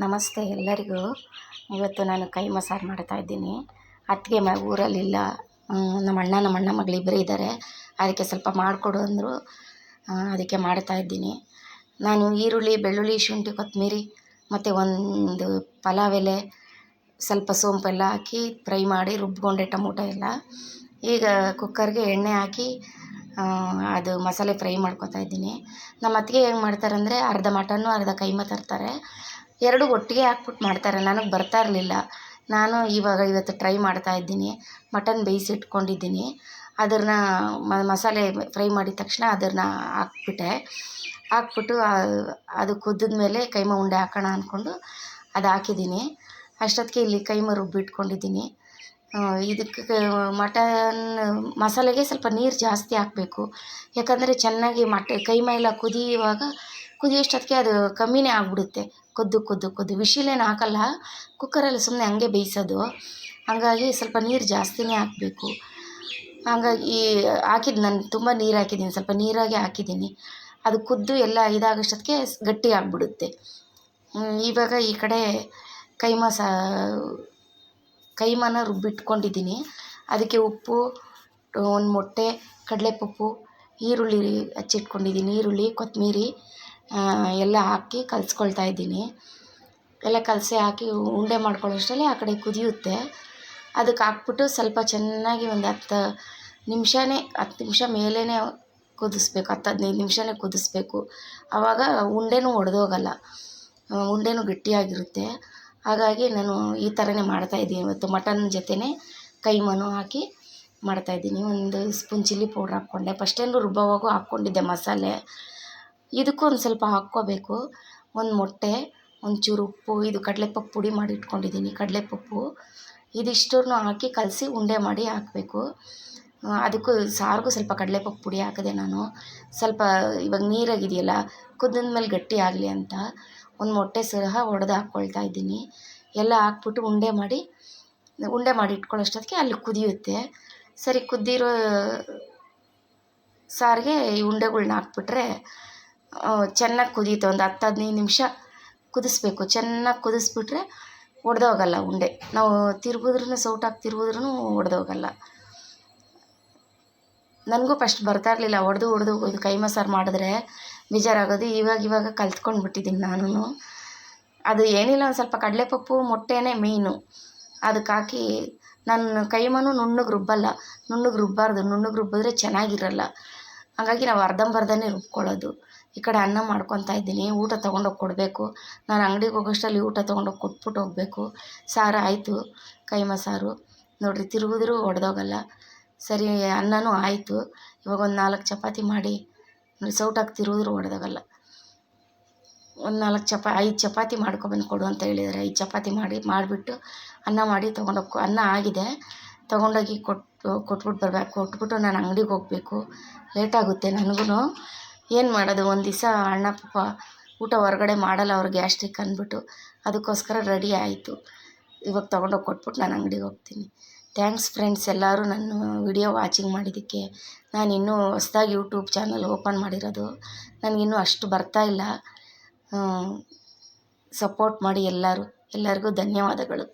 ನಮಸ್ತೆ ಎಲ್ಲರಿಗೂ. ಇವತ್ತು ನಾನು ಕೈ ಮಸಾಜ್ ಮಾಡ್ತಾ ಇದ್ದೀನಿ. ಅತ್ತಿಗೆ ಮ ಊರಲ್ಲಿಲ್ಲ. ನಮ್ಮ ಅಣ್ಣ ನಮ್ಮ ಅಣ್ಣ ಮಗಳು ಇಬ್ಬರು ಇದ್ದಾರೆ. ಅದಕ್ಕೆ ಸ್ವಲ್ಪ ಮಾಡಿಕೊಡು ಅಂದರು. ಅದಕ್ಕೆ ಮಾಡ್ತಾ ಇದ್ದೀನಿ. ನಾನು ಈರುಳ್ಳಿ, ಬೆಳ್ಳುಳ್ಳಿ, ಶುಂಠಿ, ಕೊತ್ತಂಬರಿ ಮತ್ತು ಒಂದು ಪಲಾವ್ ಎಲೆ, ಸ್ವಲ್ಪ ಸೋಂಪೆಲ್ಲ ಹಾಕಿ ಫ್ರೈ ಮಾಡಿ ರುಬ್ಬಿಕೊಂಡೆ ಟೊಮೊಟೊ ಎಲ್ಲ. ಈಗ ಕುಕ್ಕರ್ಗೆ ಎಣ್ಣೆ ಹಾಕಿ ಅದು ಮಸಾಲೆ ಫ್ರೈ ಮಾಡ್ಕೊತಾ ಇದ್ದೀನಿ. ನಮ್ಮ ಅತ್ತಿಗೆ ಹೆಂಗೆ ಮಾಡ್ತಾರಂದರೆ ಅರ್ಧ ಮಟನ್ನು ಅರ್ಧ ಕೈಮ ತರ್ತಾರೆ. ಎರಡು ಒಟ್ಟಿಗೆ ಹಾಕ್ಬಿಟ್ಟು ಮಾಡ್ತಾರೆ. ನನಗೆ ಬರ್ತಾ ಇರಲಿಲ್ಲ. ನಾನು ಇವಾಗ ಇವತ್ತು ಟ್ರೈ ಮಾಡ್ತಾ ಇದ್ದೀನಿ. ಮಟನ್ ಬೇಯಿಸಿಟ್ಕೊಂಡಿದ್ದೀನಿ. ಅದನ್ನು ಮಸಾಲೆ ಫ್ರೈ ಮಾಡಿದ ತಕ್ಷಣ ಅದನ್ನು ಹಾಕ್ಬಿಟ್ಟೆ. ಹಾಕ್ಬಿಟ್ಟು ಅದು ಕುದ್ದಿದ ಮೇಲೆ ಕೈಮ ಉಂಡೆ ಹಾಕೋಣ ಅಂದ್ಕೊಂಡು ಅದು ಹಾಕಿದ್ದೀನಿ. ಅಷ್ಟೊತ್ತಿಗೆ ಇಲ್ಲಿ ಕೈಮ ರುಬ್ಬಿಟ್ಕೊಂಡಿದ್ದೀನಿ. ಇದಕ್ಕೆ ಮಟನ್, ಮಸಾಲೆಗೆ ಸ್ವಲ್ಪ ನೀರು ಜಾಸ್ತಿ ಹಾಕಬೇಕು. ಯಾಕಂದರೆ ಚೆನ್ನಾಗಿ ಮಟ, ಕೈಮ ಎಲ್ಲ ಕುದಿಯುವಾಗ ಕುದಿಯೋಷ್ಟೊತ್ತಿಗೆ ಅದು ಕಮ್ಮಿನೇ ಆಗಿಬಿಡುತ್ತೆ. ಕೊದ್ದು ಕೊದ್ದು ಕೊದ್ದು. ವಿಶಿಲೇನು ಹಾಕಲ್ಲ. ಕುಕ್ಕರಲ್ಲಿ ಸುಮ್ಮನೆ ಹಂಗೆ ಬೇಯಿಸೋದು. ಹಾಗಾಗಿ ಸ್ವಲ್ಪ ನೀರು ಜಾಸ್ತಿನೇ ಹಾಕಬೇಕು. ಹಾಗಾಗಿ ಹಾಕಿದ್ದು ನಾನು ತುಂಬ ನೀರು ಹಾಕಿದ್ದೀನಿ. ಸ್ವಲ್ಪ ನೀರಾಗೆ ಹಾಕಿದ್ದೀನಿ. ಅದು ಕುದ್ದು ಎಲ್ಲ ಇದಾಗೋಷ್ಟೊತ್ತಿಗೆ ಗಟ್ಟಿ ಆಗಿಬಿಡುತ್ತೆ. ಇವಾಗ ಈ ಕಡೆ ಕೈಮಾ ಸಾ, ಕೈಮಾನ ರುಬ್ಬಿಟ್ಕೊಂಡಿದ್ದೀನಿ. ಅದಕ್ಕೆ ಉಪ್ಪು, ಒಂದು ಮೊಟ್ಟೆ, ಕಡಲೆಪಪ್ಪು, ಈರುಳ್ಳಿ ಹಚ್ಚಿಟ್ಕೊಂಡಿದ್ದೀನಿ. ಈರುಳ್ಳಿ, ಕೊತ್ತಂಬರಿ ಎಲ್ಲ ಹಾಕಿ ಕಲಿಸ್ಕೊಳ್ತಾ ಇದ್ದೀನಿ. ಎಲ್ಲ ಕಲಸಿ ಹಾಕಿ ಉಂಡೆ ಮಾಡ್ಕೊಳ್ಳೋಷ್ಟರಲ್ಲಿ ಆ ಕಡೆ ಕುದಿಯುತ್ತೆ. ಅದಕ್ಕೆ ಹಾಕ್ಬಿಟ್ಟು ಸ್ವಲ್ಪ ಚೆನ್ನಾಗಿ ಒಂದು ಹತ್ತು ನಿಮಿಷನೇ, ಹತ್ತು ನಿಮಿಷ ಮೇಲೇ ಕುದಿಸ್ಬೇಕು, ಹತ್ತು ಹದಿನೈದು ನಿಮಿಷನೇ ಕುದಿಸ್ಬೇಕು. ಆವಾಗ ಉಂಡೆನೂ ಒಡೆದೋಗಲ್ಲ ಉಂಡೆನೂ ಗಟ್ಟಿಯಾಗಿರುತ್ತೆ. ಹಾಗಾಗಿ ನಾನು ಈ ಥರನೇ ಮಾಡ್ತಾಯಿದ್ದೀನಿ ಇವತ್ತು ಮಟನ್ ಜೊತೆನೇ ಕೈಮಾನು ಹಾಕಿ ಮಾಡ್ತಾಯಿದ್ದೀನಿ ಒಂದು ಸ್ಪೂನ್ ಚಿಲ್ಲಿ ಪೌಡ್ರ್ ಹಾಕ್ಕೊಂಡೆ. ಫಸ್ಟೇನು ರುಬ್ಬೋವಾಗೂ ಹಾಕ್ಕೊಂಡಿದ್ದೆ ಮಸಾಲೆ. ಇದಕ್ಕೂ ಒಂದು ಸ್ವಲ್ಪ ಹಾಕ್ಕೋಬೇಕು. ಒಂದು ಮೊಟ್ಟೆ ಒಂಚೂರು ಉಪ್ಪು, ಇದು ಕಡಲೆಪಪ್ಪು ಪುಡಿ ಮಾಡಿ ಇಟ್ಕೊಂಡಿದ್ದೀನಿ ಕಡಲೆಪಪ್ಪು ಇದಿಷ್ಟನ್ನು ಹಾಕಿ ಕಲಸಿ ಉಂಡೆ ಮಾಡಿ ಹಾಕಬೇಕು. ಅದಕ್ಕೂ ಸಾರಿಗೂ ಸ್ವಲ್ಪ ಕಡಲೆಪಪ್ಪು ಪುಡಿ ಹಾಕಿದೆ ನಾನು. ಸ್ವಲ್ಪ ಇವಾಗ ನೀರಾಗಿದೆಯಲ್ಲ, ಕುದ್ದಿದ ಮೇಲೆ ಗಟ್ಟಿ ಆಗಲಿ ಅಂತ ಒಂದು ಮೊಟ್ಟೆ ಸಹ ಒಡೆದು ಹಾಕ್ಕೊಳ್ತಾ ಇದ್ದೀನಿ. ಎಲ್ಲ ಹಾಕ್ಬಿಟ್ಟು ಉಂಡೆ ಮಾಡಿ ಉಂಡೆ ಮಾಡಿ ಇಟ್ಕೊಳ್ಳೋಷ್ಟೊತ್ತಿಗೆ ಅಲ್ಲಿ ಕುದಿಯುತ್ತೆ. ಸರಿ, ಕುದ್ದಿರೋ ಸಾರಿಗೆ ಈ ಉಂಡೆಗಳ್ನ ಹಾಕ್ಬಿಟ್ರೆ ಚೆನ್ನಾಗಿ ಕುದೀತು. ಒಂದು ಹತ್ತು ಹದಿನೈದು ನಿಮಿಷ ಕುದಿಸ್ಬೇಕು. ಚೆನ್ನಾಗಿ ಕುದಿಸ್ಬಿಟ್ರೆ ಒಡೆದೋಗಲ್ಲ ಉಂಡೆ. ನಾವು ತಿರುಗಿದ್ರೂ ಸೌಟಾಗಿ ತಿರುಗಿದ್ರೂ ಒಡೆದೋಗಲ್ಲ ನನಗೂ ಫಸ್ಟ್ ಬರ್ತಾ ಇರಲಿಲ್ಲ. ಒಡೆದು ಹೊಡೆದು ಇದು ಕೈ ಮಸಾರು ಮಾಡಿದ್ರೆ ಬೇಜಾರಾಗೋದು. ಇವಾಗ ಇವಾಗ ಕಲ್ತ್ಕೊಂಡು ಬಿಟ್ಟಿದ್ದೀನಿ ನಾನು ಅದು ಏನಿಲ್ಲ, ಒಂದು ಸ್ವಲ್ಪ ಕಡಲೆಪಪ್ಪು, ಮೊಟ್ಟೆನೇ ಅದಕ್ಕೆ ಹಾಕಿ ನಾನು ಕೈಮನು ನುಣ್ಣಗೆ ರುಬ್ಬಲ್ಲ. ನುಣ್ಣಗೆ ರುಬ್ಬಾರ್ದು. ನುಣ್ಣಗೆ ರುಬ್ಬಿದ್ರೆ ಚೆನ್ನಾಗಿರಲ್ಲ. ಹಾಗಾಗಿ ನಾವು ಅರ್ಧಂಬರ್ಧನೇ ರುಬ್ಕೊಳ್ಳೋದು. ಈ ಕಡೆ ಅನ್ನ ಮಾಡ್ಕೊತಾ ಇದ್ದೀನಿ. ಊಟ ತೊಗೊಂಡೋಗಿ ಕೊಡಬೇಕು. ನಾನು ಅಂಗಡಿಗೆ ಹೋಗೋಷ್ಟರಲ್ಲಿ ಊಟ ತೊಗೊಂಡೋಗಿ ಕೊಟ್ಬಿಟ್ಟು ಹೋಗಬೇಕು. ಸಾರು ಆಯಿತು, ಕೈಮ ಸಾರು. ನೋಡಿರಿ, ತಿರುಗಿದ್ರೂ ಒಡೆದೋಗಲ್ಲ. ಸರಿ, ಅನ್ನನೂ ಆಯಿತು. ಇವಾಗ ಒಂದು ನಾಲ್ಕು ಚಪಾತಿ ಮಾಡಿ ಸೌಟಾಗಿ ತಿರುಗಿದ್ರೂ ಒಡೆದೋಗಲ್ಲ. ಒಂದು ನಾಲ್ಕು ಚಪಾ, ಐದು ಚಪಾತಿ ಮಾಡ್ಕೊಬಂದು ಕೊಡು ಅಂತ ಹೇಳಿದ್ದಾರೆ ಐದು ಚಪಾತಿ ಮಾಡಿ, ಮಾಡಿಬಿಟ್ಟು ಅನ್ನ ಮಾಡಿ ತೊಗೊಂಡೋಗಿ ಅನ್ನ ಆಗಿದೆ. ತೊಗೊಂಡೋಗಿ ಕೊಟ್ಟು ಕೊಟ್ಬಿಟ್ಟು ಬರಬೇಕು ಕೊಟ್ಬಿಟ್ಟು ನಾನು ಅಂಗಡಿಗೆ ಹೋಗಬೇಕು. ಲೇಟಾಗುತ್ತೆ ನನಗೂ ಏನು ಮಾಡೋದು? ಒಂದು ದಿವಸ ಅಣ್ಣ ಪಾಪ ಊಟ ಹೊರಗಡೆ ಮಾಡಲ್ಲ ಅವ್ರು ಗ್ಯಾಸ್ಟ್ರಿಕ್ ಅಂದ್ಬಿಟ್ಟು. ಅದಕ್ಕೋಸ್ಕರ ರೆಡಿ ಆಯಿತು. ಇವಾಗ ತೊಗೊಂಡೋಗಿ ಕೊಟ್ಬಿಟ್ಟು ನಾನು ಅಂಗಡಿಗೆ ಹೋಗ್ತೀನಿ. ಥ್ಯಾಂಕ್ಸ್ ಫ್ರೆಂಡ್ಸ್ ಎಲ್ಲರೂ ನನ್ನ ವಿಡಿಯೋ ವಾಚಿಂಗ್ ಮಾಡಿದ್ದಕ್ಕೆ ನಾನು ಇನ್ನೂ ಹೊಸ್ದಾಗಿ ಯೂಟ್ಯೂಬ್ ಚಾನಲ್ ಓಪನ್ ಮಾಡಿರೋದು. ನನಗಿನ್ನೂ ಅಷ್ಟು ಬರ್ತಾ ಇಲ್ಲ. ಸಪೋರ್ಟ್ ಮಾಡಿ ಎಲ್ಲರೂ. ಎಲ್ಲರಿಗೂ ಧನ್ಯವಾದಗಳು.